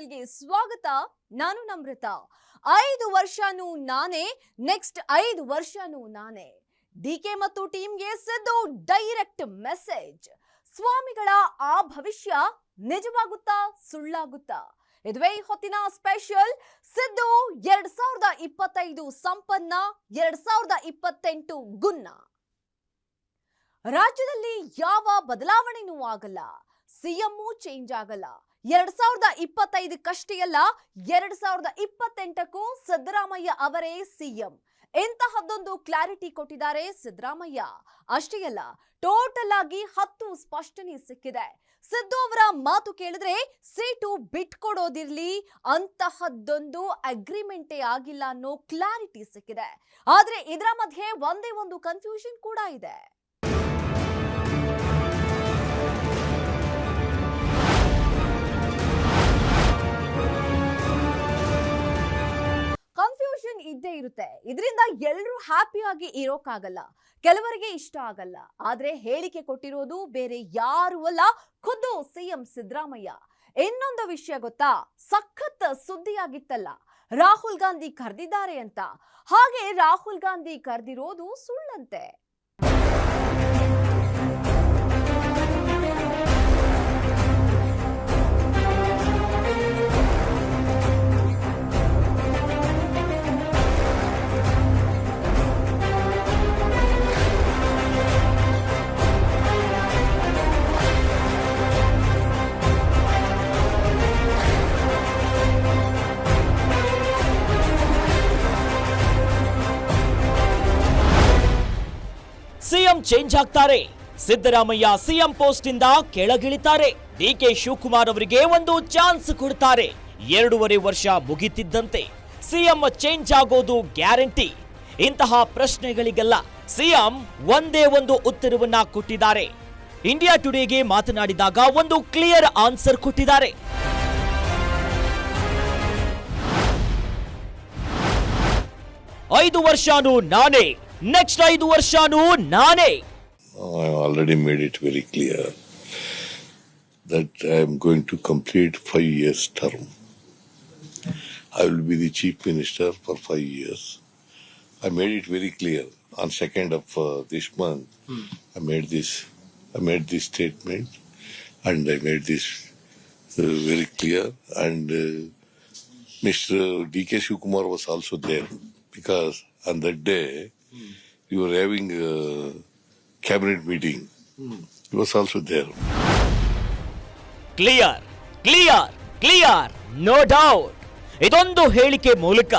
ಸ್ಪೆಷಲ್ಗೆ ಸ್ವಾಗತ. ನಾನು ನಮ್ರತ. ಐದು ವರ್ಷನೂ ನಾನೇ, ನೆಕ್ಸ್ಟ್ ಐದು ವರ್ಷನೂ ನಾನೇ. ಡಿ ಕೆ ಮತ್ತು ಟೀಮ್ಗೆ ಸಿದ್ದು ಡೈರೆಕ್ಟ್ ಮೆಸೇಜ್. ಸ್ವಾಮಿಗಳ ಆ ಭವಿಷ್ಯ ನಿಜವಾಗುತ್ತಾ ಸುಳ್ಳಾಗುತ್ತಾ? ಇದುವೇ ಹೊತ್ತಿನ ಸ್ಪೆಷಲ್, ಸಿದ್ದು ಎರಡ್ ಸಾವಿರದ ಇಪ್ಪತ್ತೈದು ಸಂಪನ್ನ, ಎರಡ್ ಸಾವಿರದ ಇಪ್ಪತ್ತೆಂಟು ಗುನ್ನ. ರಾಜ್ಯದಲ್ಲಿ ಯಾವ ಬದಲಾವಣೆನೂ ಆಗಲ್ಲ. ಸಿಎಂ ಚೇಂಜ್ ಆಗಲ್ಲ. ಎರಡ್ ಸಾವಿರದ ಇಪ್ಪತ್ತೈದಕ್ಕಷ್ಟೇ ಅಲ್ಲ ಎರಡ್ ಸಾವಿರದ ಇಪ್ಪತ್ತೆಂಟಕ್ಕೂ ಸಿದ್ದರಾಮಯ್ಯ ಅವರೇ ಸಿಎಂ. ಎಂತಹದ್ದೊಂದು ಕ್ಲಾರಿಟಿ ಕೊಟ್ಟಿದ್ದಾರೆ ಸಿದ್ದರಾಮಯ್ಯ. ಅಷ್ಟೇ ಅಲ್ಲ, ಟೋಟಲ್ ಆಗಿ ಹತ್ತು ಸ್ಪಷ್ಟನೆ ಸಿಕ್ಕಿದೆ. ಸಿದ್ದು ಅವರ ಮಾತು ಕೇಳಿದ್ರೆ ಸೀಟು ಬಿಟ್ಕೊಡೋದಿರ್ಲಿ ಅಂತಹದ್ದೊಂದು ಅಗ್ರಿಮೆಂಟೇ ಆಗಿಲ್ಲ ಅನ್ನೋ ಕ್ಲಾರಿಟಿ ಸಿಕ್ಕಿದೆ. ಆದ್ರೆ ಇದರ ಮಧ್ಯೆ ಒಂದೇ ಒಂದು ಕನ್ಫ್ಯೂಷನ್ ಕೂಡ ಇದೆ. ಇದ್ದೇ ಇರುತ್ತೆ. ಇದರಿಂದ ಎಲ್ಲರೂ ಹ್ಯಾಪಿಯಾಗಿ ಇರೋಕ್ಕಾಗಲ್ಲ ಕೆಲವರಿಗೆ ಇಷ್ಟ ಆಗಲ್ಲ. ಆದ್ರೆ ಹೇಳಿಕೆ ಕೊಟ್ಟಿರೋದು ಬೇರೆ ಯಾರೂ ಅಲ್ಲ. ಖುದ್ದು ಸಿಎಂ ಸಿದ್ದರಾಮಯ್ಯ. ಇನ್ನೊಂದು ವಿಷಯ ಗೊತ್ತಾ? ಸಖತ್ ಸುದ್ದಿಯಾಗಿತ್ತಲ್ಲ. ರಾಹುಲ್ ಗಾಂಧಿ ಕರೆದಿದ್ದಾರೆ ಅಂತ. ಹಾಗೆ ರಾಹುಲ್ ಗಾಂಧಿ ಕರೆದಿರೋದು ಸುಳ್ಳಂತೆ. ಚೇಂಜ್ ಆಗ್ತಾರೆ. ಸಿದ್ದರಾಮಯ್ಯ ಸಿಎಂ ಪೋಸ್ಟ್ ಇಂದ ಕೆಳಗಿಳಿತಾರೆ. ಡಿಕೆ ಶಿವಕುಮಾರ್ ಅವರಿಗೆ ಒಂದು ಚಾನ್ಸ್ ಕೊಡ್ತಾರೆ. ಎರಡೂವರೆ ವರ್ಷ ಮುಗಿತಿದ್ದಂತೆ ಸಿಎಂ ಚೇಂಜ್ ಆಗೋದು ಗ್ಯಾರಂಟಿ. ಇಂತಹ ಪ್ರಶ್ನೆಗಳಿಗೆಲ್ಲ ಸಿಎಂ ಒಂದೇ ಒಂದು ಉತ್ತರವನ್ನ ಕೊಟ್ಟಿದ್ದಾರೆ. ಇಂಡಿಯಾ ಟುಡೇಗೆ ಮಾತನಾಡಿದಾಗ ಒಂದು ಕ್ಲಿಯರ್ ಆನ್ಸರ್ ಕೊಟ್ಟಿದ್ದಾರೆ. ಐದು ವರ್ಷಾನು ನಾನೇ ನೆಕ್ಸ್ಟ್ ಐದು ವರ್ಷನೂ ನಾನೇ I already made it very clear that I am going to complete five years term. I will be the chief minister for five years. I made it very clear on second of uh, this month. I made this. I made this statement, and I made this uh, very clear. And uh, Mr. D.K. Shivakumar was also there because on that day we were having a cabinet meeting. He was also there. Clear clear clear no doubt ಇದೊಂದು ಹೇಳಿಕೆ ಮೂಲಕ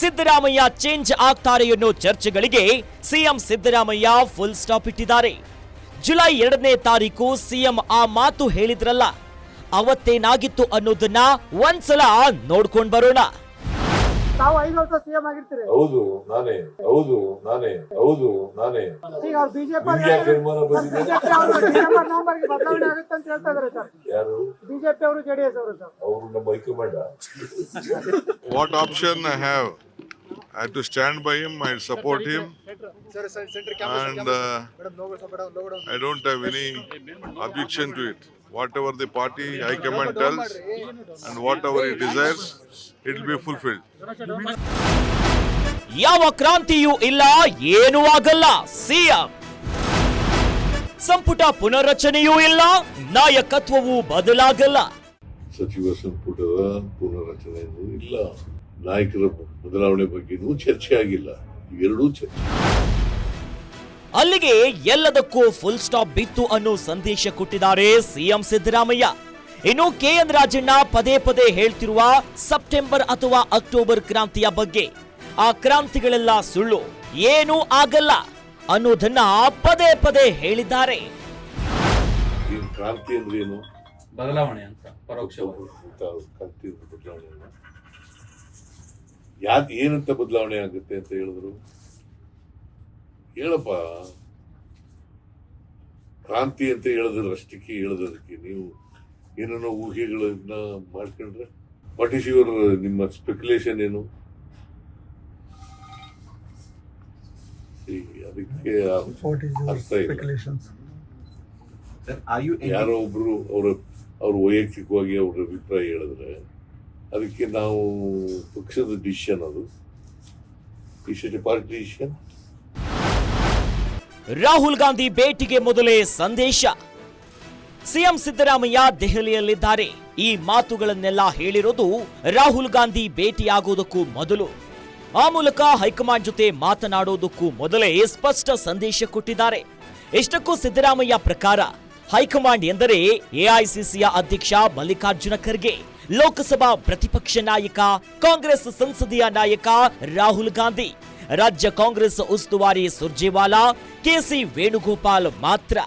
Siddaramaiah change ಆಗ್ತಾರೆ ಅನ್ನೋ ಚರ್ಚೆಗಳಿಗೆ CM Siddaramaiah full stop ಇಟ್ಟಿದ್ದಾರೆ July ಎರಡನೇ ತಾರೀಕು CM ಆ ಮಾತು ಹೇಳಿದ್ರಲ್ಲ, ಅವತ್ತೇನಾಗಿತ್ತು ಅನ್ನೋದನ್ನ ಒಂದ್ಸಲ ನೋಡ್ಕೊಂಡ್ ಬರೋಣ ತಾವು ಐದು ವರ್ಷ ಸಿಎಂ ಆಗಿರ್ತೀರಿ. ಹೌದು ನಾನೇ. ಹೌದು ನಾನೇ. ಹೌದು ನಾನೇ. ಈಗ ಅವ್ರು ಬಿಜೆಪಿ ಯಾಕೆ ಅನುಮಾನ ಬಂದಿದೆ? ಬಿಜೆಪಿ ಅವರು ಡಿಸೆಂಬರ್ ನವೆಂಬರ್ಗೆ ಬದಲಾವಣೆ ಆಗುತ್ತೆ ಅಂತ ಹೇಳ್ತಾ ಇದಾರೆ ಸರ್. ಯಾರು? ಬಿಜೆಪಿ ಅವರು ಜೆಡಿಎಸ್ ಅವರು ಸರ್. ಅವರು ನಮ್ಮ high command. What option I have? I have to stand by him, I support him, and uh, I don't have any objection to it. Whatever the party high command tells and whatever he desires, it will be fulfilled. ಯಾವ ಕ್ರಾಂತಿಯೂ ಇಲ್ಲ ಏನೂ ಆಗಲ್ಲ. CM. ಸಂಪುಟ ಪುನರ್ರಚನೆಯೂ ಇಲ್ಲ ನಾಯಕತ್ವವೂ ಬದಲಾಗಲ್ಲ. ಸಚಿವ ಸಂಪುಟದ ಪುನರ್ರಚನೆ ಇಲ್ಲ. ನಾಯಕರ ಬದಲಾವಣೆ ಬಗ್ಗೆನೂ ಚರ್ಚೆ ಆಗಿಲ್ಲ ಎರಡೂ ಚರ್ಚೆ. ಅಲ್ಲಿಗೆ ಎಲ್ಲದಕ್ಕೂ ಫುಲ್ ಸ್ಟಾಪ್ ಬಿತ್ತು ಅನ್ನೋ ಸಂದೇಶ ಕೊಟ್ಟಿದ್ದಾರೆ ಸಿಎಂ ಸಿದ್ದರಾಮಯ್ಯ. ಇನ್ನು ಕೆ ಎನ್ ರಾಜಣ್ಣ ಪದೇ ಪದೇ ಹೇಳ್ತಿರುವ ಸೆಪ್ಟೆಂಬರ್ ಅಥವಾ ಅಕ್ಟೋಬರ್ ಕ್ರಾಂತಿಯ ಬಗ್ಗೆ. ಆ ಕ್ರಾಂತಿಗಳೆಲ್ಲ ಸುಳ್ಳು ಏನೂ ಆಗಲ್ಲ ಅನ್ನೋದನ್ನ ಪದೇ ಪದೇ ಹೇಳಿದ್ದಾರೆ. ಈ ಕ್ರಾಂತಿ ಅಂದ್ರೆ ಏನು? ಬದಲಾವಣೆ ಅಂತ ಪರೋಕ್ಷವಾಗಿ ಅಂತ ಕ್ರಾಂತಿ ಅಂದ್ರೆ ಬದಲಾವಣೆ ಅಲ್ಲ. ಏನಂತ ಬದಲಾವಣೆ ಆಗುತ್ತೆ ಅಂತ ಹೇಳಿದ್ರು? ಹೇಳಪ್ಪ. ಕ್ರಾಂತಿ ಅಂತ ಹೇಳಿದ್ರು ಅಷ್ಟಕ್ಕೆ ಹೇಳದಕ್ಕೆ ನೀವು ಏನೇನೋ ಊಹೆಗಳನ್ನ ಮಾಡ್ಕೊಂಡ್ರೆ ವಾಟ್ ಇಸ್ ಯುವರ್ ನಿಮ್ಮ ಸ್ಪೆಕ್ಯುಲೇಷನ್ ಏನು? ಅದಕ್ಕೆ ಅರ್ಥ ಇಲ್ಲ. ಯಾರೋ ಒಬ್ರು ಅವ್ರ ಅವ್ರ ವೈಯಕ್ತಿಕವಾಗಿ ಅವ್ರ ಅಭಿಪ್ರಾಯ ಹೇಳಿದ್ರೆ ಅದಕ್ಕೆ ನಾವು ಪಕ್ಷದ ಡಿಸಿಷನ್ ಅದು. Is it party decision Rahul Gandhi ಭೇಟಿಗೆ ಮೊದಲೇ ಸಂದೇಶ. ಸಿಎಂ ಸಿದ್ದರಾಮಯ್ಯ ದೆಹಲಿಯಲ್ಲಿದ್ದಾರೆ. ಈ ಮಾತುಗಳನ್ನೆಲ್ಲ ಹೇಳಿರೋದು ರಾಹುಲ್ ಗಾಂಧಿ ಭೇಟಿಯಾಗೋದಕ್ಕೂ ಮೊದಲು. ಆ ಮೂಲಕ ಹೈಕಮಾಂಡ್ ಜೊತೆ ಮಾತನಾಡೋದಕ್ಕೂ ಮೊದಲೇ ಸ್ಪಷ್ಟ ಸಂದೇಶ ಕೊಟ್ಟಿದ್ದಾರೆ. ಇಷ್ಟಕ್ಕೂ ಸಿದ್ದರಾಮಯ್ಯ ಪ್ರಕಾರ, ಹೈಕಮಾಂಡ್ ಎಂದರೆ ಎಐಸಿಸಿಯ ಅಧ್ಯಕ್ಷ ಮಲ್ಲಿಕಾರ್ಜುನ ಖರ್ಗೆ, ಲೋಕಸಭಾ ಪ್ರತಿಪಕ್ಷ ನಾಯಕ, ಕಾಂಗ್ರೆಸ್ ಸಂಸದೀಯ ನಾಯಕ ರಾಹುಲ್ ಗಾಂಧಿ. ರಾಜ್ಯ ಕಾಂಗ್ರೆಸ್ ಉಸ್ತುವಾರಿ ಸುರ್ಜೇವಾಲಾ ಕೆಸಿ ವೇಣುಗೋಪಾಲ್ ಮಾತ್ರ.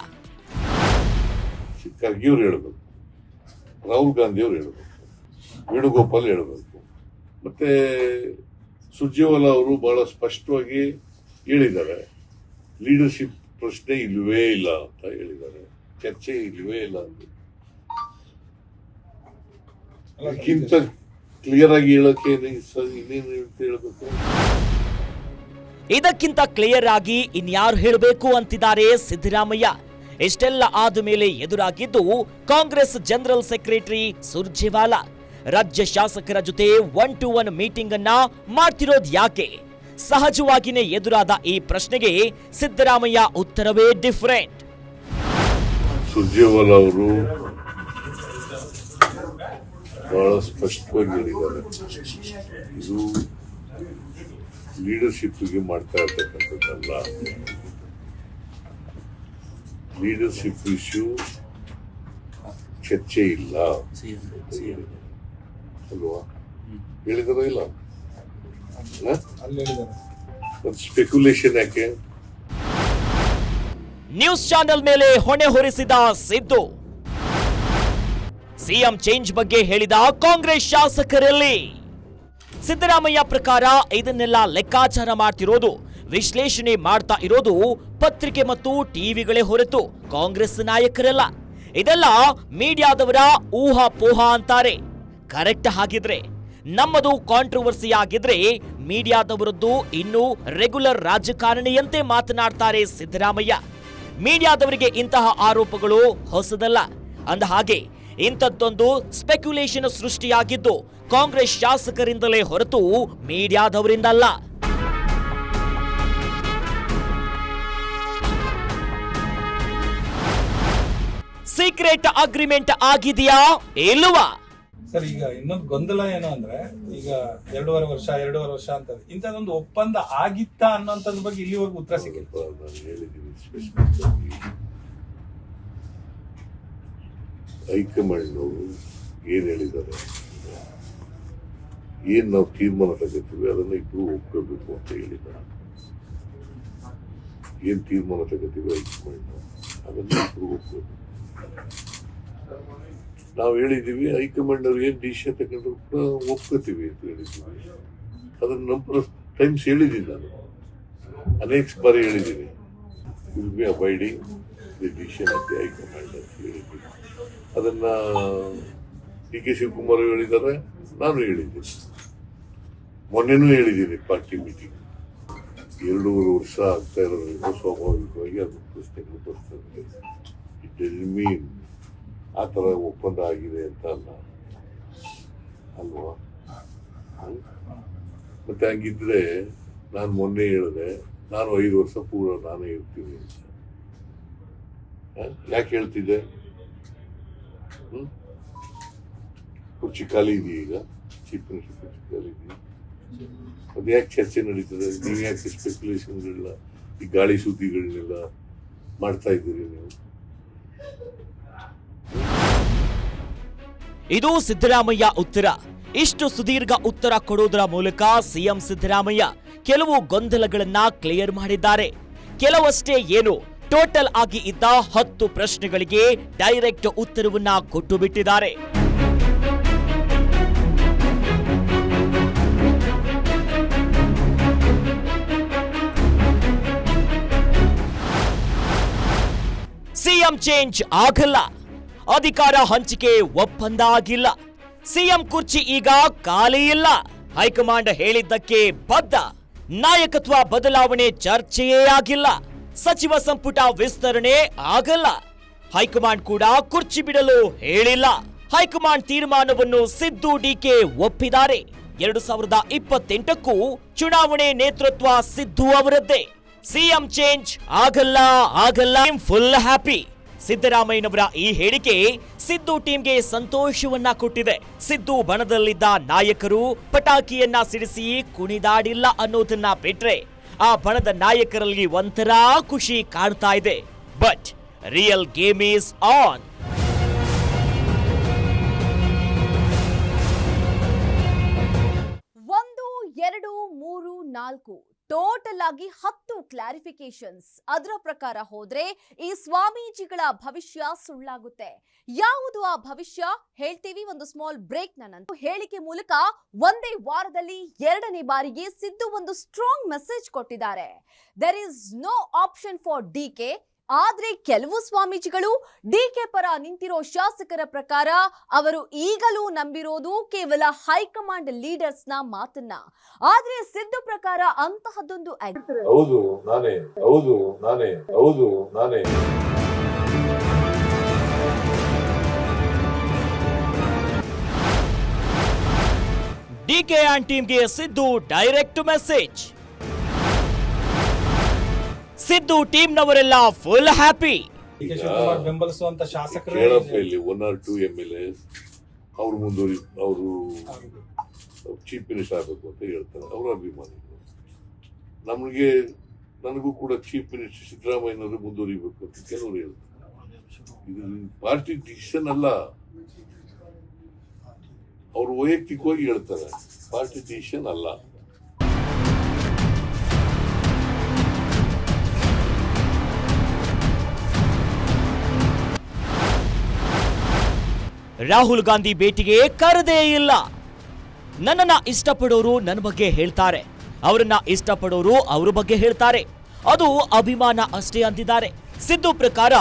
ಖರ್ಗೆ ಅವ್ರು ಹೇಳಬೇಕು. ರಾಹುಲ್ ಗಾಂಧಿ ಅವರು ಹೇಳಬೇಕು. ವೇಣುಗೋಪಾಲ್ ಹೇಳಬೇಕು. ಮತ್ತೆ ಸುರ್ಜೇವಾಲಾ ಅವರು ಬಹಳ ಸ್ಪಷ್ಟವಾಗಿ ಹೇಳಿದ್ದಾರೆ. ಲೀಡರ್ಶಿಪ್ ಪ್ರಶ್ನೆ ಇಲ್ಲವೇ ಇಲ್ಲ ಅಂತ ಹೇಳಿದ್ದಾರೆ. ಚರ್ಚೆ ಇಲ್ಲವೇ ಇಲ್ಲ ಅಂತ. ಅದಕ್ಕಿಂತ ಕ್ಲಿಯರ್ ಆಗಿ ಹೇಳಕ್ಕೆ ಇನ್ನೇನು ಅಂತ ಹೇಳ್ಬೇಕು? ಇದಕ್ಕಿಂತ ಕ್ಲಿಯರ್ ಆಗಿ ಇನ್ಯಾರು ಹೇಳಬೇಕು ಅಂತಿದ್ದಾರೆ ಸಿದ್ದರಾಮಯ್ಯ. ಇಷ್ಟೆಲ್ಲ ಆದ ಮೇಲೆ ಎದುರಾಗಿದ್ದು ಕಾಂಗ್ರೆಸ್ ಜನರಲ್ ಸೆಕ್ರೆಟರಿ ಸುರ್ಜೇವಾಲಾ. ರಾಜ್ಯ ಶಾಸಕರ ಜೊತೆ ಒನ್ ಟು ಒನ್ ಮೀಟಿಂಗ್ ಅನ್ನ ಮಾಡ್ತಿರೋದು ಯಾಕೆ? ಸಹಜವಾಗಿನೇ ಎದುರಾದ ಈ ಪ್ರಶ್ನೆಗೆ ಸಿದ್ದರಾಮಯ್ಯ ಉತ್ತರವೇ ಡಿಫರೆಂಟ್ ಸುರ್ಜೇವಾಲಾ ಅವರು ಬಹಳ ಸ್ಪಷ್ಟವಾಗಿ ಹೇಳಿದ್ದಾರೆ. ಇದು ಲೀಡರ್ಶಿಪ್ಗೆ ಮಾಡ್ತಾ ಇರ್ತಕ್ಕಂಥದ್ದಲ್ಲ. ಲೀಡರ್ಶಿಪ್ ಇಶ್ಯೂ ಚರ್ಚೆ ಇಲ್ಲ. ಅಲ್ವಾ? ಹೇಳಿದಾರ ಇಲ್ಲ? ಸ್ಪೆಕ್ಯುಲೇಷನ್ ಯಾಕೆ? ನ್ಯೂಸ್ ಚಾನೆಲ್ ಮೇಲೆ ಹೊಣೆ ಹೊರಿಸಿದ ಸಿದ್ದು. ಸಿಎಂ ಚೇಂಜ್ ಬಗ್ಗೆ ಹೇಳಿದ ಕಾಂಗ್ರೆಸ್ ಶಾಸಕರಲ್ಲಿ. ಸಿದ್ದರಾಮಯ್ಯ ಪ್ರಕಾರ ಇದನ್ನೆಲ್ಲ ಲೆಕ್ಕಾಚಾರ ಮಾಡ್ತಿರೋದು, ವಿಶ್ಲೇಷಣೆ ಮಾಡ್ತಾ ಇರೋದು ಪತ್ರಿಕೆ ಮತ್ತು ಟಿವಿಗಳೇ ಹೊರತು ಕಾಂಗ್ರೆಸ್ ನಾಯಕರಲ್ಲ. ಇದೆಲ್ಲ ಮೀಡಿಯಾದವರ ಊಹಾಪೋಹ ಅಂತಾರೆ. ಕರೆಕ್ಟ್ ಹಾಗಿದ್ರೆ, ನಮ್ಮದು ಕಾಂಟ್ರವರ್ಸಿ ಆಗಿದ್ರೆ ಮೀಡಿಯಾದವರದ್ದು ಇನ್ನೂ ರೆಗ್ಯುಲರ್ ರಾಜಕಾರಣಿಯಂತೆ ಮಾತನಾಡ್ತಾರೆ ಸಿದ್ದರಾಮಯ್ಯ. ಮೀಡಿಯಾದವರಿಗೆ ಇಂತಹ ಆರೋಪಗಳು ಹೊಸದಲ್ಲ. ಅಂದ ಹಾಗೆ, ಇಂಥದ್ದೊಂದು ಸ್ಪೆಕ್ಯುಲೇಷನ್ ಸೃಷ್ಟಿಯಾಗಿದ್ದು ಕಾಂಗ್ರೆಸ್ ಶಾಸಕರಿಂದಲೇ ಹೊರತು ಮೀಡಿಯಾದವರಿಂದಲ್ಲ. ಸೀಕ್ರೆಟ್ ಅಗ್ರಿಮೆಂಟ್ ಆಗಿದೆಯಾ? ಇಲ್ಲವಾ? ಸರ್ ಈಗ ಇನ್ನೊಂದು ಗೊಂದಲ ಏನು ಅಂದ್ರೆ ಈಗ ಎರಡೂವರೆ ವರ್ಷ ಎರಡೂವರೆ ವರ್ಷ ಅಂತ ಇಂಥದ್ದೊಂದು ಒಪ್ಪಂದ ಆಗಿತ್ತ ಅನ್ನೋಂಥದ್ರ ಬಗ್ಗೆ ಇಲ್ಲಿವರೆಗೂ ಉತ್ತರ ಸಿಕ್ಕಿಲ್ಲ. ನಾನು ಹೇಳಿದ್ದೀನಿ ಸ್ಪೆಸಿಫಿಕ್ ಆಗಿ ಹೈಕಮಾಂಡ್ ಏನ್ ಹೇಳಿದ್ದಾರೆ? ಏನ್ ನಾವು ತೀರ್ಮಾನ ತಗೋತೀವಿ? ಅದನ್ನ ಇಬ್ರು ಒಪ್ಕೋಬೇಕು ಅಂತ ಹೇಳಿದ. ಏನ್ ತೀರ್ಮಾನ ತಗೋತೀವಿ ಹೈಕಮಾಂಡ್ ಅದನ್ನ ಇಬ್ರು ಒಪ್ಕೋಬೇಕು ನಾವು ಹೇಳಿದ್ದೀವಿ ಹೈಕಮಾಂಡ್ ಅವ್ರು ಏನ್ ಡಿಸಿಷನ್ ತಗೊಂಡ್ರು ಕೂಡ ಒಪ್ಕೋತೀವಿ ಅಂತ ಹೇಳಿದ್ದೀವಿ ಅದನ್ನ ನಂತರ ಟೈಮ್ಸ್ ಹೇಳಿದ್ದೀನಿ ನಾನು. ಅನೇಕ ಬಾರಿ ಹೇಳಿದ್ದೀನಿ will be abiding the decision of the high command ಅಂತ ಹೇಳಿದ್ದೀನಿ ಅದನ್ನ ಡಿ ಕೆ ಶಿವಕುಮಾರ್ ಹೇಳಿದ್ದಾರೆ ನಾನು ಹೇಳಿದ್ದೀನಿ. ಮೊನ್ನೆನೂ ಹೇಳಿದ್ದೀನಿ ಪಾರ್ಟಿ ಮೀಟಿಂಗ್ ಎರಡೂವರೆ ವರ್ಷ ಆಗ್ತಾ ಇರೋದ್ರಿಂದ ಸ್ವಾಭಾವಿಕವಾಗಿ ಅದು ಪ್ರಶ್ನೆಗಳು ಬರ್ತದೆ ಇಟ್ ಮೀನ್ ಆ ಥರ ಒಪ್ಪಂದ ಆಗಿದೆ ಅಂತ ಅಲ್ಲ. ಅಲ್ವಾ? ಮತ್ತೆ ಹಂಗಿದ್ರೆ ನಾನು ಮೊನ್ನೆ ಹೇಳಿದೆ, ನಾನು ಐದು ವರ್ಷ ಪೂರ ನಾನೇ ಇರ್ತೀನಿ ಅಂತ? ಯಾಕೆ ಹೇಳ್ತಿದ್ದೆ? ಕುರ್ಚಿ ಖಾಲಿ ಇದೆಯಾ ಈಗ? ಚೀಫ್ ಮಿನಿಸ್ಟರ್ ಕುರ್ಚಿ ಖಾಲಿ ಇದೆಯಾ ಅದು ಯಾಕೆ ಚರ್ಚೆ ನಡೀತದೆ? ನೀವು ಯಾಕೆ ಸ್ಪೆಕ್ಯುಲೇಷನ್ಗಳನ್ನ ಈ ಗಾಳಿ ಸುದ್ದಿಗಳನ್ನೆಲ್ಲ ಮಾಡ್ತಾ ಇದ್ದೀರಿ ನೀವು? ಇದು ಸಿದ್ದರಾಮಯ್ಯ ಉತ್ತರ. ಇಷ್ಟು ಸುದೀರ್ಘ ಉತ್ತರ ಕೊಡುವುದರ ಮೂಲಕ ಸಿಎಂ ಸಿದ್ದರಾಮಯ್ಯ ಕೆಲವು ಗೊಂದಲಗಳನ್ನ ಕ್ಲಿಯರ್ ಮಾಡಿದ್ದಾರೆ. ಕೆಲವಷ್ಟೇ ಏನು ಟೋಟಲ್ ಆಗಿ ಇದ್ದ ಹತ್ತು ಪ್ರಶ್ನೆಗಳಿಗೆ ಡೈರೆಕ್ಟ್ ಉತ್ತರವನ್ನ ಕೊಟ್ಟು ಬಿಟ್ಟಿದ್ದಾರೆ. ಸಿಎಂ ಚೇಂಜ್ ಆಗಲ್ಲ. ಅಧಿಕಾರ ಹಂಚಿಕೆ ಒಪ್ಪಂದ ಆಗಿಲ್ಲ ಸಿಎಂ ಕುರ್ಚಿ ಈಗ ಖಾಲಿ ಇಲ್ಲ. ಹೈಕಮಾಂಡ್ ಹೇಳಿದ್ದಕ್ಕೆ ಬದ್ಧ. ನಾಯಕತ್ವ ಬದಲಾವಣೆ ಚರ್ಚೆಯೇ ಆಗಿಲ್ಲ. ಸಚಿವ ಸಂಪುಟ ವಿಸ್ತರಣೆ ಆಗಲ್ಲ. ಹೈಕಮಾಂಡ್ ಕೂಡ ಕುರ್ಚಿ ಬಿಡಲು ಹೇಳಿಲ್ಲ. ಹೈಕಮಾಂಡ್ ತೀರ್ಮಾನವನ್ನು ಸಿದ್ದು ಡಿಕೆ ಒಪ್ಪಿದ್ದಾರೆ. ಎರಡು ಸಾವಿರದ ಇಪ್ಪತ್ತೆಂಟಕ್ಕೂ ಚುನಾವಣೆ ನೇತೃತ್ವ ಸಿದ್ದು ಅವರದ್ದೇ. ಸಿಎಂ ಚೇಂಜ್ ಆಗಲ್ಲ ಆಗಲ್ಲ. Full happy. ಸಿದ್ದರಾಮಯ್ಯನವರ ಈ ಹೇಳಿಕೆ ಸಿದ್ದು ಟೀಮ್ಗೆ ಸಂತೋಷವನ್ನ ಕೊಟ್ಟಿದೆ. ಸಿದ್ದು ಬಣದಲ್ಲಿದ್ದ ನಾಯಕರು ಪಟಾಕಿಯನ್ನ ಸಿಡಿಸಿ ಕುಣಿದಾಡಿಲ್ಲ ಅನ್ನೋದನ್ನ ಬಿಟ್ರೆ ಆ ಬಣದ ನಾಯಕರಲ್ಲಿ ಒಂಥರ ಖುಷಿ ಕಾಣ್ತಾ ಇದೆ. But real game is on ಒಂದು, ಎರಡು, ಮೂರು, ನಾಲ್ಕು. ಟೋಟಲ್ ಆಗಿ ಹತ್ತು ಕ್ಲಾರಿಫಿಕೇಶನ್ಸ್ ಅದರ ಪ್ರಕಾರ ಹೋದ್ರೆ ಈ ಸ್ವಾಮೀಜಿಗಳ ಭವಿಷ್ಯ ಸುಳ್ಳಾಗುತ್ತೆ. ಯಾವುದು ಆ ಭವಿಷ್ಯ? ಹೇಳ್ತೀವಿ, ಒಂದು ಸ್ಮಾಲ್ ಬ್ರೇಕ್ ನಂತರ. ಹೇಳಿಕೆ ಮೂಲಕ ಒಂದೇ ವಾರದಲ್ಲಿ ಎರಡನೇ ಬಾರಿಗೆ ಸಿದ್ದು ಒಂದು ಸ್ಟ್ರಾಂಗ್ ಮೆಸೇಜ್ ಕೊಟ್ಟಿದ್ದಾರೆ. There is no option for D K ಆದ್ರೆ ಕೆಲವು ಸ್ವಾಮೀಜಿಗಳು ಡಿ ಕೆ ಪರ ನಿಂತಿರೋ ಶಾಸಕರ ಪ್ರಕಾರ ಅವರು ಈಗಲೂ ನಂಬಿರೋದು ಕೇವಲ ಹೈಕಮಾಂಡ್ ಲೀಡರ್ಸ್ನ ಮಾತನ್ನ. ಆದ್ರೆ ಸಿದ್ದು ಪ್ರಕಾರ ಅಂತಹದ್ದೊಂದು ಹೌದು ನಾನೇ ಹೌದು ನಾನೇ ಹೌದು ನಾನೇ. ಡಿಕೆ ಟೀಮ್ಗೆ ಸಿದ್ದು ಡೈರೆಕ್ಟ್ ಮೆಸೇಜ್. ಸಿದ್ದು ಟೀಮ್ನವರೆಲ್ಲ ಫುಲ್ ಹ್ಯಾಪಿ. ಬೆಂಬಲಿಸುವಂತ ಶಾಸಕರು ಕೇಳಪ್ಪ ಇಲ್ಲಿ one or two M L S ಅವ್ರು ಮುಂದುವರಿ ಅವರು ಚೀಫ್ ಮಿನಿಸ್ಟರ್ ಆಗಬೇಕು ಅಂತ ಹೇಳ್ತಾರೆ ಅವರ ಅಭಿಮಾನಿಗಳು. ನಮಗೆ ನನಗೂ ಕೂಡ ಚೀಫ್ ಮಿನಿಸ್ಟರ್ ಸಿದ್ದರಾಮಯ್ಯನವರು ಮುಂದುವರಿಬೇಕು ಅಂತ ಕೆಲವರು ಹೇಳ್ತಾರೆ. ಇದು ಪಾರ್ಟಿ ಡಿಸಿಷನ್ ಅಲ್ಲ. ಅವರು ವೈಯಕ್ತಿಕವಾಗಿ ಹೇಳ್ತಾರೆ ಪಾರ್ಟಿ ಡಿಸಿಷನ್ ಅಲ್ಲ. ರಾಹುಲ್ ಗಾಂಧಿ ಭೇಟಿಗೆ ಕರೆದೇ ಇಲ್ಲ. ನನ್ನನ್ನ ಇಷ್ಟಪಡೋರು ನನ್ನ ಬಗ್ಗೆ ಹೇಳ್ತಾರೆ. ಅವರನ್ನ ಇಷ್ಟಪಡೋರು ಅವ್ರ ಬಗ್ಗೆ ಹೇಳ್ತಾರೆ. ಅದು ಅಭಿಮಾನ ಅಷ್ಟೇ ಅಂದಿದ್ದಾರೆ. ಸಿದ್ದು ಪ್ರಕಾರ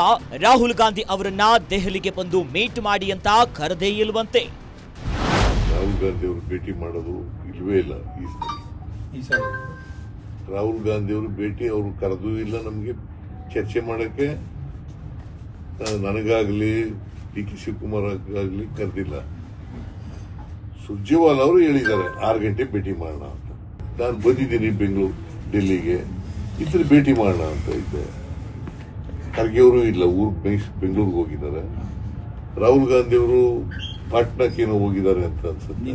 ರಾಹುಲ್ ಗಾಂಧಿ ಅವರನ್ನ ದೆಹಲಿಗೆ ಬಂದು ಮೀಟ್ ಮಾಡಿ ಅಂತ ಕರೆದೇ ಇಲ್ವಂತೆ. ರಾಹುಲ್ ಗಾಂಧಿ ಅವರು ಭೇಟಿ ಮಾಡೋದು ಇಲ್ವೇ ಇಲ್ಲ ಈ ಸಾರಿ ಈ ಸರಿ ರಾಹುಲ್ ಗಾಂಧಿ ಅವರು ಭೇಟಿ ಅವರು ಕರೆದೂ ಇಲ್ಲ ನಮಗೆ ಚರ್ಚೆ ಮಾಡಕ್ಕೆ. ನನಗಾಗ್ಲಿ ಡಿ ಕೆ ಶಿವಕುಮಾರ್ ಆಗಲಿ ಕರೆದಿಲ್ಲ. ಸುರ್ಜೇವಾಲ್ ಅವರು ಹೇಳಿದ್ದಾರೆ ಆರು ಗಂಟೆ ಭೇಟಿ ಮಾಡೋಣ ಅಂತ. ನಾನು ಬಂದಿದ್ದೀನಿ ಬೆಂಗಳೂರು ಡೆಲ್ಲಿಗೆ. ಇತರ ಭೇಟಿ ಮಾಡೋಣ ಅಂತ ಇದ್ದೆ. ಖರ್ಗೆ ಅವರು ಇಲ್ಲ ಊರು ಬೆಂಗಳೂರಿಗೆ ಹೋಗಿದ್ದಾರೆ. ರಾಹುಲ್ ಗಾಂಧಿ ಅವರು ಪಾಟ್ನಾಕ್ಕೆ ಏನೋ ಹೋಗಿದ್ದಾರೆ ಅಂತ ಅನ್ಸುತ್ತೆ.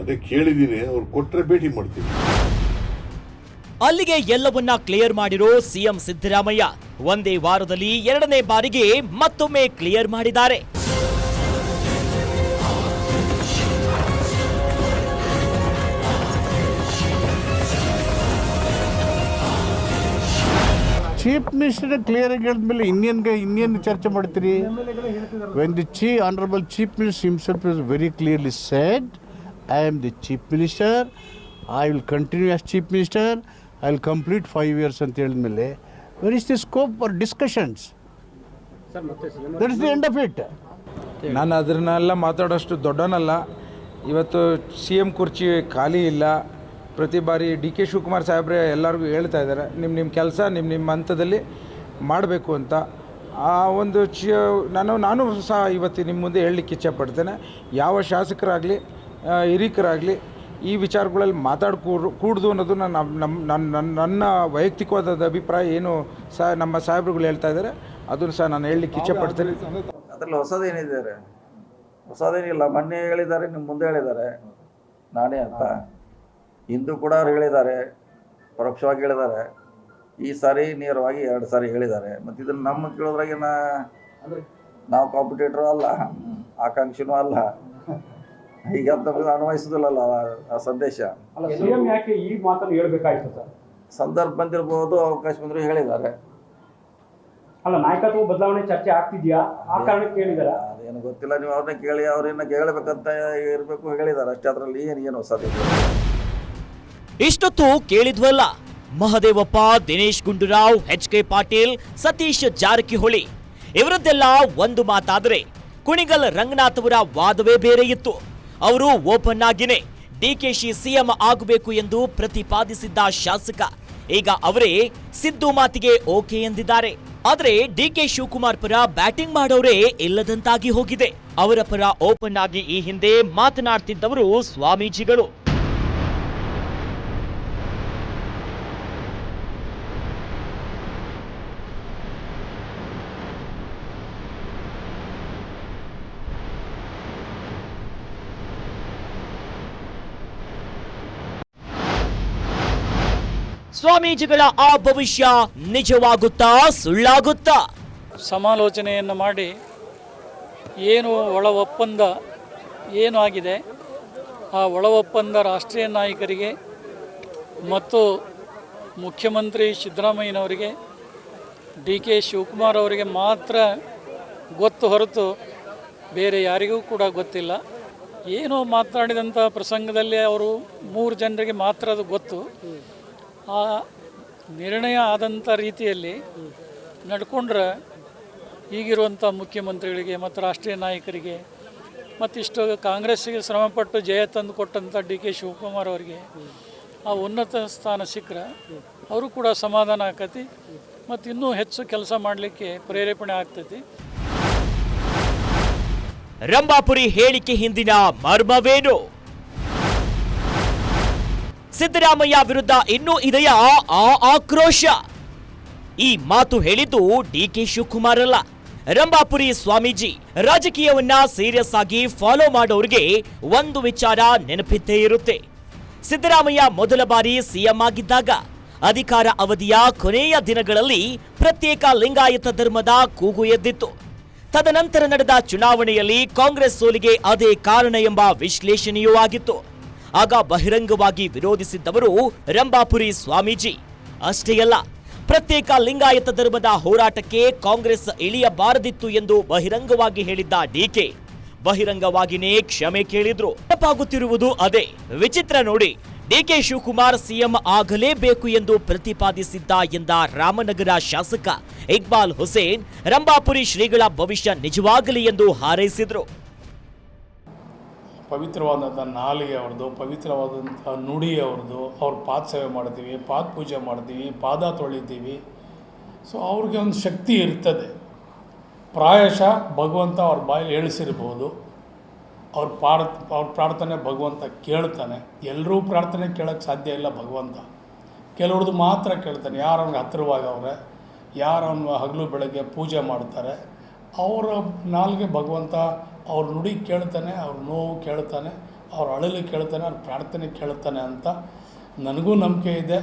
ಅದೇ ಕೇಳಿದ್ದೀನಿ ಅವ್ರು ಕೊಟ್ಟರೆ ಭೇಟಿ ಮಾಡ್ತೀನಿ. ಅಲ್ಲಿಗೆ ಎಲ್ಲವನ್ನ ಕ್ಲಿಯರ್ ಮಾಡಿರೋ ಸಿಎಂ ಸಿದ್ದರಾಮಯ್ಯ. ಒಂದೇ ವಾರದಲ್ಲಿ ಎರಡನೇ ಬಾರಿಗೆ ಮತ್ತೊಮ್ಮೆ ಕ್ಲಿಯರ್ ಮಾಡಿದ್ದಾರೆ. ಚೀಫ್ ಮಿನಿಸ್ಟರ್ ಕ್ಲಿಯರ್ ಆಗಿ ಹೇಳಿದ್ಮೇಲೆ ಇನ್ನೇನ್ಗೆ ಇನ್ನೇನು ಚರ್ಚೆ ಮಾಡ್ತೀರಿ? When the ಚೀ honourable chief minister himself is very clearly said I am the chief minister I will continue as chief minister I will complete five years ಅಂತ ಹೇಳಿದ್ಮೇಲೆ where is the scope for discussions that is the end of it ನಾನು ಅದನ್ನೆಲ್ಲ ಮಾತಾಡೋಷ್ಟು ದೊಡ್ಡನಲ್ಲ. ಇವತ್ತು C M ಕುರ್ಚಿ ಖಾಲಿ ಇಲ್ಲ. ಪ್ರತಿ ಬಾರಿ ಡಿ ಕೆ ಶಿವಕುಮಾರ್ ಸಾಹೇಬ್ರೆ ಎಲ್ಲರಿಗೂ ಹೇಳ್ತಾ ಇದ್ದಾರೆ ನಿಮ್ಮ ನಿಮ್ಮ ಕೆಲಸ ನಿಮ್ಮ ನಿಮ್ಮ ಹಂತದಲ್ಲಿ ಮಾಡಬೇಕು ಅಂತ. ಆ ಒಂದು ಚಿ ನಾನು ನಾನು ಸಹ ಇವತ್ತು ನಿಮ್ಮ ಮುಂದೆ ಹೇಳಲಿಕ್ಕೆ ಇಚ್ಛೆಪಡ್ತೇನೆ ಯಾವ ಶಾಸಕರಾಗಲಿ ಹಿರಿಕರಾಗಲಿ ಈ ವಿಚಾರಗಳಲ್ಲಿ ಮಾತಾಡ್ ಕೂಡ್ದು ಅನ್ನೋದು ನನ್ನ ನಮ್ಮ ನನ್ನ ನನ್ನ ನನ್ನ ವೈಯಕ್ತಿಕವಾದ ಅಭಿಪ್ರಾಯ ಏನು ಸಹ ನಮ್ಮ ಸಾಹೇಬ್ರುಗಳು ಹೇಳ್ತಾ ಇದ್ದಾರೆ. ಅದನ್ನು ಸಹ ನಾನು ಹೇಳಲಿಕ್ಕೆ ಇಚ್ಛೆಪಡ್ತೇನೆ. ಅದರಲ್ಲಿ ಹೊಸದೇನಿದ್ದಾರೆ? ಹೊಸದೇನಿಲ್ಲ. ಮೊನ್ನೆ ಹೇಳಿದ್ದಾರೆ ನಿಮ್ಮ ಮುಂದೆ ಹೇಳಿದ್ದಾರೆ. ನಾನೇ ಅಂತ. ಇಂದು ಕೂಡ ಅವ್ರು ಹೇಳಿದ್ದಾರೆ. ಪರೋಕ್ಷವಾಗಿ ಹೇಳಿದ್ದಾರೆ. ಈ ಸಾರಿ ನೇರವಾಗಿ ಎರಡು ಸಾರಿ ಹೇಳಿದ್ದಾರೆ. ಮತ್ತು ಇದನ್ನು ನಮ್ಮ ಕೇಳೋದ್ರಾಗೆ ನಾ ನಾವು ಕಾಂಪಿಟೇಟ್ರು ಅಲ್ಲ. ಆಕಾಂಕ್ಷಿನೂ ಅಲ್ಲ. ಈಗ ಅನ್ವಯಿಸೋದಿಲ್ಲಲ್ಲ ಆ- ಸಂದೇಶ. ಯಾಕೆ ಈ ಮಾತನ್ನು ಹೇಳ್ಬೇಕಾಯ್ತು ಸರ್? ಸಂದರ್ಭ ಬಂದಿರಬಹುದು ಅವಕಾಶ ಬಂದ್ರು ಹೇಳಿದ್ದಾರೆ. ಅಲ್ಲ ನಾಯಕತ್ವ ಬದಲಾವಣೆ ಚರ್ಚೆ ಆಗ್ತಿದ್ಯಾ? ಆ ಕಾರಣಕ್ಕೆ ಹೇಳಿದಾರ? ಅದೇನು ಗೊತ್ತಿಲ್ಲ ನೀವು ಅವ್ರನ್ನ ಕೇಳಿ ಅವ್ರನ್ನ ಕೇಳಬೇಕಂತ ಇರಬೇಕು ಹೇಳಿದ್ದಾರೆ ಅಷ್ಟೇ ಅದರಲ್ಲಿ ಏನು ಏನು ಹೊಸದಿಲ್ಲ ಇಷ್ಟೊತ್ತು ಕೇಳಿದ್ವಲ್ಲ ಮಹದೇವಪ್ಪ ದಿನೇಶ್ ಗುಂಡೂರಾವ್ ಎಚ್ ಕೆ ಪಾಟೀಲ್ ಸತೀಶ್ ಜಾರಕಿಹೊಳಿ. ಇವರದ್ದೆಲ್ಲ ಒಂದು ಮಾತಾದರೆ ಕುಣಿಗಲ್ ರಂಗನಾಥ್ ಅವರ ವಾದವೇ ಬೇರೆ ಇತ್ತು. ಅವರು ಓಪನ್ ಆಗಿನೇ ಡಿಕೆಶಿ ಸಿಎಂ ಆಗಬೇಕು ಎಂದು ಪ್ರತಿಪಾದಿಸಿದ್ದ ಶಾಸಕ. ಈಗ ಅವರೇ ಸಿದ್ದು ಮಾತಿಗೆ ಓಕೆ ಎಂದಿದ್ದಾರೆ. ಆದರೆ ಡಿ ಕೆ ಶಿವಕುಮಾರ್ ಪರ ಬ್ಯಾಟಿಂಗ್ ಮಾಡೋರೇ ಇಲ್ಲದಂತಾಗಿ ಹೋಗಿದೆ. ಅವರ ಪರ ಓಪನ್ ಆಗಿ ಈ ಹಿಂದೆ ಮಾತನಾಡ್ತಿದ್ದವರು ಸ್ವಾಮೀಜಿಗಳು. ಸ್ವಾಮೀಜಿಗಳ ಆ ಭವಿಷ್ಯ ನಿಜವಾಗುತ್ತಾ ಸುಳ್ಳಾಗುತ್ತಾ? ಸಮಾಲೋಚನೆಯನ್ನು ಮಾಡಿ ಏನು ಒಳ ಒಪ್ಪಂದ ಏನು ಆಗಿದೆ, ಆ ಒಳ ಒಪ್ಪಂದ ರಾಷ್ಟ್ರೀಯ ನಾಯಕರಿಗೆ ಮತ್ತು ಮುಖ್ಯಮಂತ್ರಿ ಸಿದ್ದರಾಮಯ್ಯನವರಿಗೆ, ಡಿ ಕೆ ಶಿವಕುಮಾರ್ ಅವರಿಗೆ ಮಾತ್ರ ಗೊತ್ತು ಹೊರತು ಬೇರೆ ಯಾರಿಗೂ ಕೂಡ ಗೊತ್ತಿಲ್ಲ. ಏನೋ ಮಾತನಾಡಿದಂಥ ಪ್ರಸಂಗದಲ್ಲಿ ಅವರು ಮೂರು ಜನರಿಗೆ ಮಾತ್ರ ಅದು ಗೊತ್ತು. ಆ ನಿರ್ಣಯ ಆದಂಥ ರೀತಿಯಲ್ಲಿ ನಡ್ಕೊಂಡ್ರೆ ಈಗಿರುವಂಥ ಮುಖ್ಯಮಂತ್ರಿಗಳಿಗೆ ಮತ್ತು ರಾಷ್ಟ್ರೀಯ ನಾಯಕರಿಗೆ ಮತ್ತಿಷ್ಟು ಕಾಂಗ್ರೆಸ್ಸಿಗೆ ಶ್ರಮಪಟ್ಟು ಜಯ ತಂದು ಕೊಟ್ಟಂಥ ಡಿ ಕೆ ಶಿವಕುಮಾರ್ ಅವರಿಗೆ ಆ ಉನ್ನತ ಸ್ಥಾನ ಸಿಕ್ಕರೆ ಅವರು ಕೂಡ ಸಮಾಧಾನ ಆಕತಿ ಮತ್ತು ಇನ್ನೂ ಹೆಚ್ಚು ಕೆಲಸ ಮಾಡಲಿಕ್ಕೆ ಪ್ರೇರೇಪಣೆ ಆಗ್ತೈತಿ. ರಂಭಾಪುರಿ ಹೇಳಿಕೆ ಹಿಂದಿನ ಮರ್ಮವೇನು? ಸಿದ್ದರಾಮಯ್ಯ ವಿರುದ್ಧ ಇನ್ನೂ ಇದೆಯಾ? ಆ ಆಕ್ರೋಶ. ಈ ಮಾತು ಹೇಳಿದ್ದು ಡಿ ಕೆ ಶಿವಕುಮಾರ್ ಅಲ್ಲ. ರಂಭಾಪುರಿ ಸ್ವಾಮೀಜಿ, ರಾಜಕೀಯವನ್ನ ಸೀರಿಯಸ್ ಆಗಿ ಫಾಲೋ ಮಾಡೋರಿಗೆ ಒಂದು ವಿಚಾರ ನೆನಪಿದ್ದೇ ಇರುತ್ತೆ. ಸಿದ್ದರಾಮಯ್ಯ ಮೊದಲ ಬಾರಿ ಸಿಎಂ ಆಗಿದ್ದಾಗ, ಅಧಿಕಾರ ಅವಧಿಯ ಕೊನೆಯ ದಿನಗಳಲ್ಲಿ ಪ್ರತ್ಯೇಕ ಲಿಂಗಾಯತ ಧರ್ಮದ ಕೂಗು ಎದ್ದಿತ್ತು. ತದನಂತರ ನಡೆದ ಚುನಾವಣೆಯಲ್ಲಿ ಕಾಂಗ್ರೆಸ್ ಸೋಲಿಗೆ ಅದೇ ಕಾರಣ ಎಂಬ ವಿಶ್ಲೇಷಣೆಯೂ ಆಗಿತ್ತು. ಆಗ ಬಹಿರಂಗವಾಗಿ ವಿರೋಧಿಸಿದ್ದವರು ರಂಭಾಪುರಿ ಸ್ವಾಮೀಜಿ. ಅಷ್ಟೇ ಅಲ್ಲ, ಪ್ರತ್ಯೇಕ ಲಿಂಗಾಯತ ಧರ್ಮದ ಹೋರಾಟಕ್ಕೆ ಕಾಂಗ್ರೆಸ್ ಇಳಿಯಬಾರದಿತ್ತು ಎಂದು ಬಹಿರಂಗವಾಗಿ ಹೇಳಿದ್ದ ಡಿಕೆ ಬಹಿರಂಗವಾಗಿನೇ ಕ್ಷಮೆ ಕೇಳಿದ್ರು. ತಪ್ಪಾಗುತ್ತಿರುವುದು ಅದೇ. ವಿಚಿತ್ರ ನೋಡಿ, ಡಿಕೆ ಶಿವಕುಮಾರ್ ಸಿಎಂ ಆಗಲೇಬೇಕು ಎಂದು ಪ್ರತಿಪಾದಿಸಿದ್ದ ಎಂದ ರಾಮನಗರ ಶಾಸಕ ಇಕ್ಬಾಲ್ ಹುಸೇನ್, ರಂಭಾಪುರಿ ಶ್ರೀಗಳ ಭವಿಷ್ಯ ನಿಜವಾಗಲಿ ಎಂದು ಹಾರೈಸಿದ್ರು. ಪವಿತ್ರವಾದಂಥ ನಾಲಿಗೆ ಅವ್ರದ್ದು, ಪವಿತ್ರವಾದಂಥ ನುಡಿ ಅವ್ರದ್ದು, ಅವ್ರ ಪಾದ ಸೇವೆ ಮಾಡ್ತೀವಿ, ಪಾದ ಪೂಜೆ ಮಾಡ್ತೀವಿ, ಪಾದ ತೊಳಿತೀವಿ. ಸೊ ಅವ್ರಿಗೆ ಒಂದು ಶಕ್ತಿ ಇರ್ತದೆ. ಪ್ರಾಯಶಃ ಭಗವಂತ ಅವ್ರ ಬಾಯಲ್ಲಿ ಹೇಳಿಸಿರ್ಬೋದು ಅವ್ರ ಪಾಡ ಅವ್ರ ಪ್ರಾರ್ಥನೆ ಭಗವಂತ ಕೇಳ್ತಾನೆ. ಎಲ್ಲರೂ ಪ್ರಾರ್ಥನೆ ಕೇಳೋಕ್ಕೆ ಸಾಧ್ಯ ಇಲ್ಲ ಭಗವಂತ. ಕೆಲವ್ರದ್ದು ಮಾತ್ರ ಕೇಳ್ತಾನೆ. ಯಾರು ಅವ್ನಿಗೆ ಹತ್ತಿರವಾಗವ್ರೆ ಯಾರು ಅವನು ಹಗಲು ಬೆಳಗ್ಗೆ ಪೂಜೆ ಮಾಡ್ತಾರೆ, ಅವರ ನಾಲ್ಗೆ ಭಗವಂತ ಅವ್ರ ನುಡಿ ಕೇಳ್ತಾನೆ ಅವ್ರ ನೋವು ಕೇಳ್ತಾನೆ ಅವ್ರ ಅಳಲು ಕೇಳ್ತಾನೆ ಅವ್ರ ಪ್ರಾರ್ಥನೆ ಕೇಳ್ತಾನೆ ಅಂತ ನನಗೂ ನಂಬಿಕೆ ಇದೆ.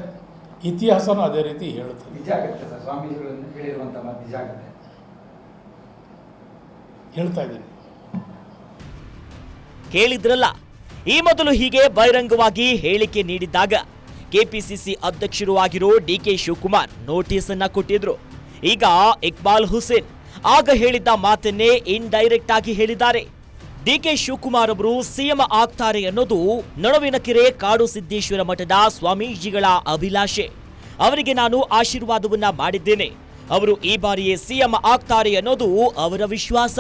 ಇತಿಹಾಸನೂ ಅದೇ ರೀತಿ ಹೇಳ್ತದೆ ನಿಜ ಆಗುತ್ತೆ ಸರ್ ಸ್ವಾಮೀಜಿಗಳನ್ನು ಹೇಳಿರುವಂಥ ಮಾತು ನಿಜ ಆಗುತ್ತೆ. ಹೇಳ್ತಾ ಇದ್ದೀನಿ. ಕೇಳಿದ್ರಲ್ಲ ಈ ಮೊದಲು ಹೀಗೆ ಬಹಿರಂಗವಾಗಿ ಹೇಳಿಕೆ ನೀಡಿದ್ದಾಗ ಕೆಪಿಸಿಸಿ ಅಧ್ಯಕ್ಷರು ಆಗಿರೋ ಡಿಕೆ ಶಿವಕುಮಾರ್ ನೋಟಿಸ್ ಅನ್ನ ಕೊಟ್ಟಿದ್ರು. ಈಗ ಇಕ್ಬಾಲ್ ಹುಸೇನ್ ಆಗ ಹೇಳಿದ್ದ ಮಾತನ್ನೇ ಇನ್ಡೈರೆಕ್ಟ್ ಆಗಿ ಹೇಳಿದ್ದಾರೆ. ಡಿ ಕೆ ಶಿವಕುಮಾರ್ ಅವರು ಸಿಎಂ ಆಗ್ತಾರೆ ಅನ್ನೋದು ನಡುವಿನ ಕೆರೆ ಕಾಡು ಸಿದ್ದೇಶ್ವರ ಮಠದ ಸ್ವಾಮೀಜಿಗಳ ಅಭಿಲಾಷೆ. ಅವರಿಗೆ ನಾನು ಆಶೀರ್ವಾದವನ್ನ ಮಾಡಿದ್ದೇನೆ. ಅವರು ಈ ಬಾರಿಯೇ ಸಿಎಂ ಆಗ್ತಾರೆ ಅನ್ನೋದು ಅವರ ವಿಶ್ವಾಸ.